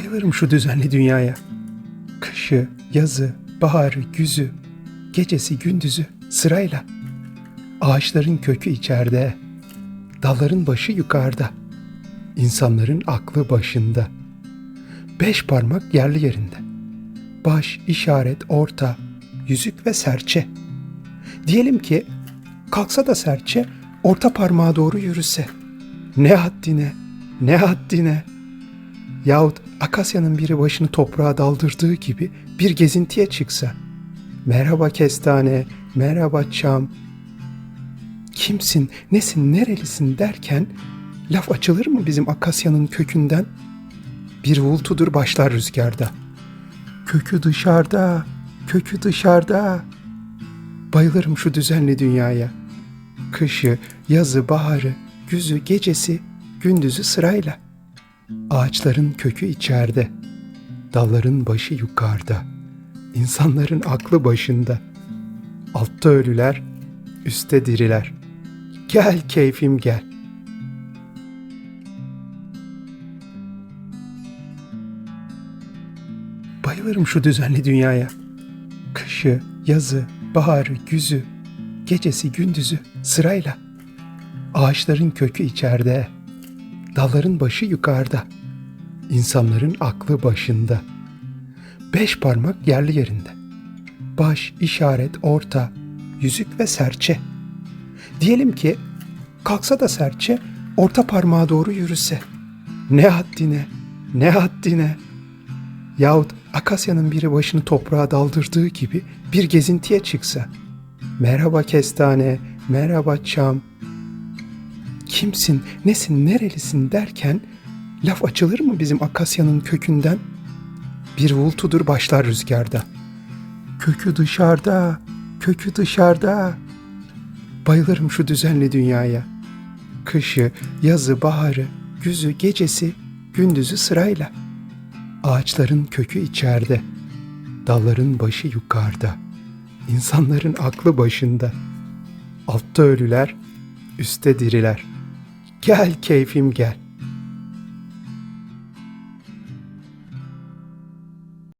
Bayılırım şu düzenli dünyaya. Kışı, yazı, baharı, güzü, gecesi, gündüzü sırayla. Ağaçların kökü içeride, dalların başı yukarıda. İnsanların aklı başında. Beş parmak yerli yerinde. Baş, işaret, orta, yüzük ve serçe. Diyelim ki kalksa da serçe orta parmağa doğru yürüse. Ne haddine, ne haddine. Yahut akasyanın biri başını toprağa daldırdığı gibi bir gezintiye çıksa. Merhaba kestane, merhaba çam. Kimsin, nesin, nerelisin derken laf açılır mı bizim akasyanın kökünden? Bir vultudur başlar rüzgarda. Kökü dışarıda, kökü dışarıda. Bayılırım şu düzenli dünyaya. Kışı, yazı, baharı, güzü, gecesi, gündüzü sırayla. Ağaçların kökü içeride, dalların başı yukarıda. İnsanların aklı başında. Altta ölüler, üstte diriler. Gel keyfim gel. Bayılırım şu düzenli dünyaya. Kışı, yazı, baharı, güzü, gecesi, gündüzü sırayla. Ağaçların kökü içeride, dalların başı yukarıda. İnsanların aklı başında. Beş parmak yerli yerinde. Baş, işaret, orta, yüzük ve serçe. Diyelim ki kalksa da serçe orta parmağa doğru yürüse. Ne haddine, ne haddine. Yahut akasyanın biri başını toprağa daldırdığı gibi bir gezintiye çıksa. Merhaba kestane, merhaba çam. Kimsin, nesin, nerelisin derken laf açılır mı bizim akasyanın kökünden? Bir vultudur başlar rüzgarda. Kökü dışarıda, kökü dışarıda. Bayılırım şu düzenli dünyaya. Kışı, yazı, baharı, güzü, gecesi, gündüzü sırayla. Ağaçların kökü içeride, dalların başı yukarıda. İnsanların aklı başında. Altta ölüler, üstte diriler. Gel keyfim gel.